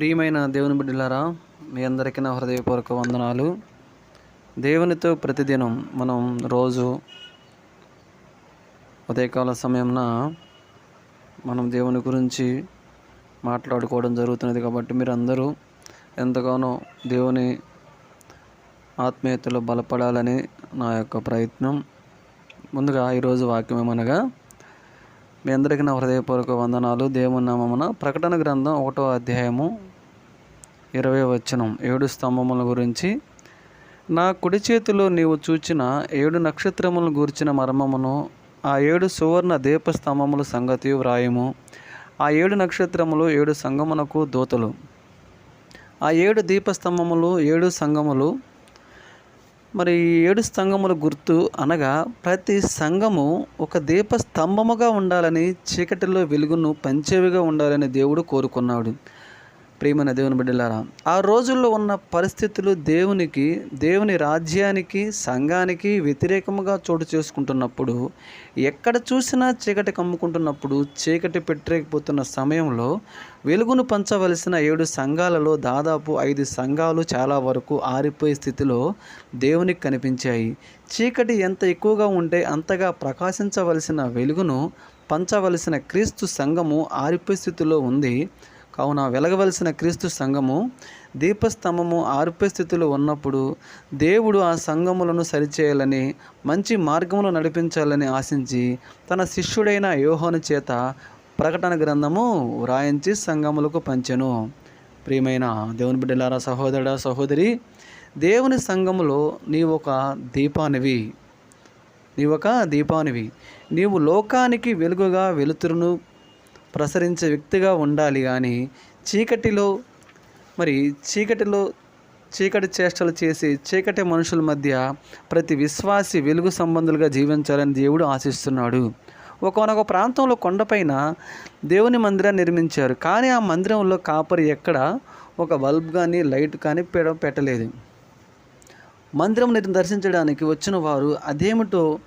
ప్రియమైన దేవుని బిడ్డలారా మీ అందరికీ నా హృదయపూర్వక వందనాలు. దేవునితో ప్రతిదినం మనం రోజు ఉదయకాల సమయంన మనం దేవుని గురించి మాట్లాడుకోవడం జరుగుతున్నది కాబట్టి మీరు అందరూ ఎంతగానో దేవుని ఆత్మీయతలో బలపడాలని నా యొక్క ప్రయత్నం. ముందుగా ఈరోజు వాక్యం ఏమనగా మీ అందరికీ నా హృదయపూర్వక వందనాలు. దేవుని నామమున ప్రకటన గ్రంథం ఒకటో అధ్యాయము ఇరవై వచనం ఏడు స్తంభముల గురించి. నా కుడి చేతిలో నీవు చూచిన ఏడు నక్షత్రములను గూర్చిన మర్మమును ఆ ఏడు సువర్ణ దీపస్తంభముల సంగతి వ్రాయము. ఆ ఏడు నక్షత్రములు ఏడు సంగమునకు దూతలు. ఆ ఏడు దీపస్తంభములు ఏడు సంగములు. మరి ఈ ఏడు స్తంభముల గుర్తు అనగా ప్రతి సంఘము ఒక దీప స్తంభముగా ఉండాలని చీకటిలో వెలుగును పంచేవిగా ఉండాలని దేవుడు కోరుకున్నాడు. ప్రియమైన దేవుని బిడ్డలారా ఆ రోజుల్లో ఉన్న పరిస్థితులు దేవునికి దేవుని రాజ్యానికి సంఘానికి వ్యతిరేకముగా చోటు చేసుకుంటున్నప్పుడు ఎక్కడ చూసినా చీకటి కమ్ముకుంటున్నప్పుడు చీకటి పెట్టలేకపోతున్న సమయంలో వెలుగును పంచవలసిన ఏడు సంఘాలలో దాదాపు ఐదు సంఘాలు చాలా వరకు ఆరిపోయే స్థితిలో దేవునికి కనిపించాయి. చీకటి ఎంత ఎక్కువగా ఉంటే అంతగా ప్రకాశించవలసిన వెలుగును పంచవలసిన క్రీస్తు సంఘము ఆరిపోయే స్థితిలో ఉంది. కావున వెలగవలసిన క్రీస్తు సంఘము దీపస్తంభము ఆర్పే స్థితిలో ఉన్నప్పుడు దేవుడు ఆ సంఘములను సరిచేయాలని మంచి మార్గములు నడిపించాలని ఆశించి తన శిష్యుడైన యోహాను చేత ప్రకటన గ్రంథము వ్రాయించి సంఘములకు పంచెను. ప్రియమైన దేవుని బిడ్డలారా సహోదరుడా సహోదరి దేవుని సంఘములో నీ ఒక దీపానివి. నీ ఒక దీపానివి. నీవు లోకానికి వెలుగుగా వెలుతురును ప్రసరించే వ్యక్తిగా ఉండాలి కానీ చీకటిలో మరి చీకటిలో చీకటి చేష్టలు చేసి చీకటి మనుషుల మధ్య ప్రతి విశ్వాసి వెలుగు సంబంధులుగా జీవించాలని దేవుడు ఆశిస్తున్నాడు. ఒకనొక ప్రాంతంలో కొండపైన దేవుని మందిరాన్ని నిర్మించారు. కానీ ఆ మందిరంలో కాపరి ఎక్కడ? ఒక బల్బ్ కానీ లైట్ కానీ పెడ పెట్టలేదు. మందిరం దర్శించడానికి వచ్చిన వారు అదేమిటో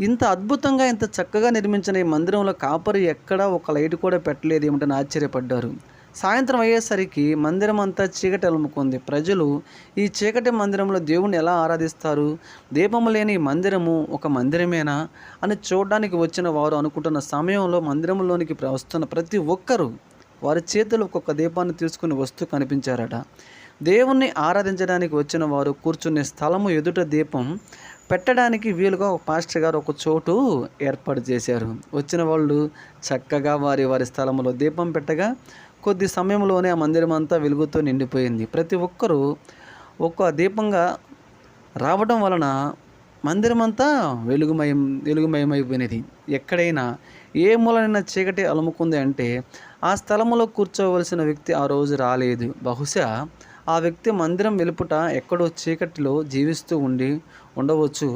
ఇంత అద్భుతంగా ఇంత చక్కగా నిర్మించిన ఈ మందిరంలో కాపరి ఎక్కడా ఒక లైట్ కూడా పెట్టలేదు ఏమిటని ఆశ్చర్యపడ్డారు. సాయంత్రం అయ్యేసరికి మందిరం అంతా చీకటి అలుముకుంది. ప్రజలు ఈ చీకటి మందిరంలో దేవుణ్ణి ఎలా ఆరాధిస్తారు? దీపము లేని మందిరము ఒక మందిరమేనా? అని చూడడానికి వచ్చిన వారు అనుకుంటున్న సమయంలో మందిరంలోనికి వస్తున్న ప్రతి ఒక్కరూ వారి చేతులు ఒక్కొక్క దీపాన్ని తీసుకుని వస్తూ కనిపించారట. దేవుణ్ణి ఆరాధించడానికి వచ్చిన వారు కూర్చునే స్థలము ఎదుట దీపం పెట్టడానికి వీలుగా పాస్టర్ గారు ఒక చోటు ఏర్పాటు చేశారు. వచ్చిన వాళ్ళు చక్కగా వారి వారి స్థలంలో దీపం పెట్టగా కొద్ది సమయంలోనే ఆ మందిరం అంతా వెలుగుతో నిండిపోయింది. ప్రతి ఒక్కరూ ఒక్క దీపంగా రావడం వలన మందిరం అంతా వెలుగుమయం వెలుగుమయమైపోయినది. ఎక్కడైనా ఏ మూలనైనా చీకటి అలుముకుంది అంటే ఆ స్థలంలో కూర్చోవలసిన వ్యక్తి ఆ రోజు రాలేదు. బహుశా ఆ వ్యక్తి మందిరం వెలుపుట ఎక్కడో చీకటిలో జీవిస్తూ ఉండి ఉండవచ్చు.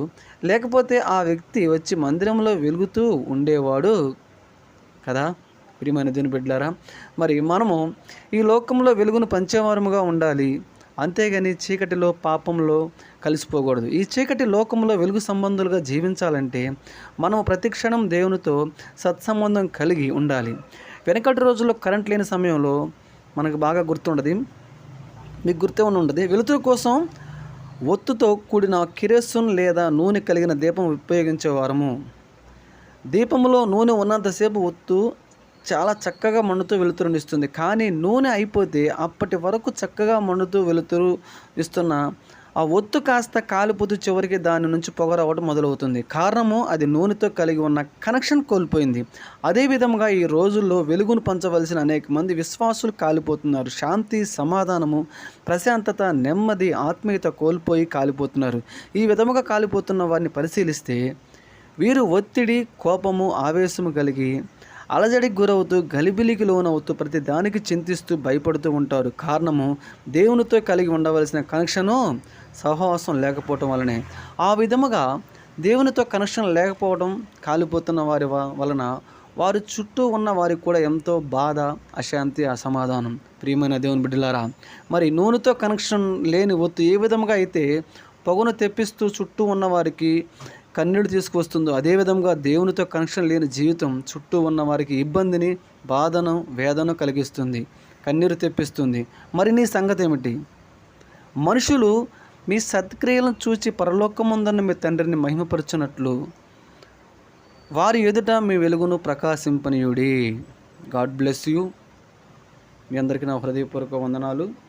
లేకపోతే ఆ వ్యక్తి వచ్చి మందిరంలో వెలుగుతూ ఉండేవాడు కదా? ప్రియమైన దీని బిడ్డారా మరి మనము ఈ లోకంలో వెలుగును పంచేవారముగా ఉండాలి. అంతేగాని చీకటిలో పాపంలో కలిసిపోకూడదు. ఈ చీకటి లోకంలో వెలుగు సంబంధులుగా జీవించాలంటే మనం ప్రతిక్షణం దేవునితో సత్సంబంధం కలిగి ఉండాలి. వెనకటి రోజుల్లో కరెంట్ లేని సమయంలో మనకు బాగా గుర్తుండదు. మీకు గుర్తే ఉంటుంది. వెలుతురు కోసం ఒత్తుతో కూడిన కిరోసిన్ లేదా నూనె కలిగిన దీపం ఉపయోగించేవారము. దీపంలో నూనె ఉన్నంతసేపు ఒత్తు చాలా చక్కగా మండుతూ వెలుతురునిస్తుంది కానీ నూనె అయిపోతే అప్పటి వరకు చక్కగా మండుతూ వెలుతురు ఇస్తున్న ఆ ఒత్తు కాస్త కాలిపోతూ చివరికి దాని నుంచి పొగ రావడం మొదలవుతుంది. కారణము అది నూనెతో కలిగి ఉన్న కనెక్షన్ కోల్పోయింది. అదే విధంగా ఈ రోజుల్లో వెలుగును పంచవలసిన అనేక మంది విశ్వాసులు కాలిపోతున్నారు. శాంతి సమాధానము ప్రశాంతత నెమ్మది ఆత్మీయత కోల్పోయి కాలిపోతున్నారు. ఈ విధముగా కాలిపోతున్న వారిని పరిశీలిస్తే వీరు ఒత్తిడి కోపము ఆవేశము కలిగి అలజడికి గురవుతూ గలిబిలికి లోనవుతూ ప్రతి దానికి చింతిస్తూ భయపడుతూ ఉంటారు. కారణము దేవునితో కలిగి ఉండవలసిన కనెక్షను సహవాసం లేకపోవటం వలనే ఆ విధముగా దేవునితో కనెక్షన్ లేకపోవడం కాలిపోతున్న వారి వ- వలన వారి చుట్టూ ఉన్న వారికి కూడా ఎంతో బాధ అశాంతి అసమాధానం. ప్రియమైన దేవుని బిడ్డలారా మరి నూనెతో కనెక్షన్ లేని ఒత్తు ఏ విధముగా అయితే పొగను తెప్పిస్తూ చుట్టూ ఉన్న వారికి కన్నీడు తీసుకువస్తుందో అదేవిధంగా దేవునితో కనెక్షన్ లేని జీవితం చుట్టూ ఉన్న వారికి ఇబ్బందిని బాధను వేదన కలిగిస్తుంది కన్నీరు తెప్పిస్తుంది. మరి నీ సంగతి ఏమిటి? మనుషులు మీ సత్క్రియలను చూచి పరలోకముందన్న మీ తండ్రిని మహిమపరచునట్లు వారి ఎదుట మీ వెలుగును ప్రకాశింపనీయుడి. God bless you. మీ అందరికీ నా హృదయపూర్వక వందనాలు.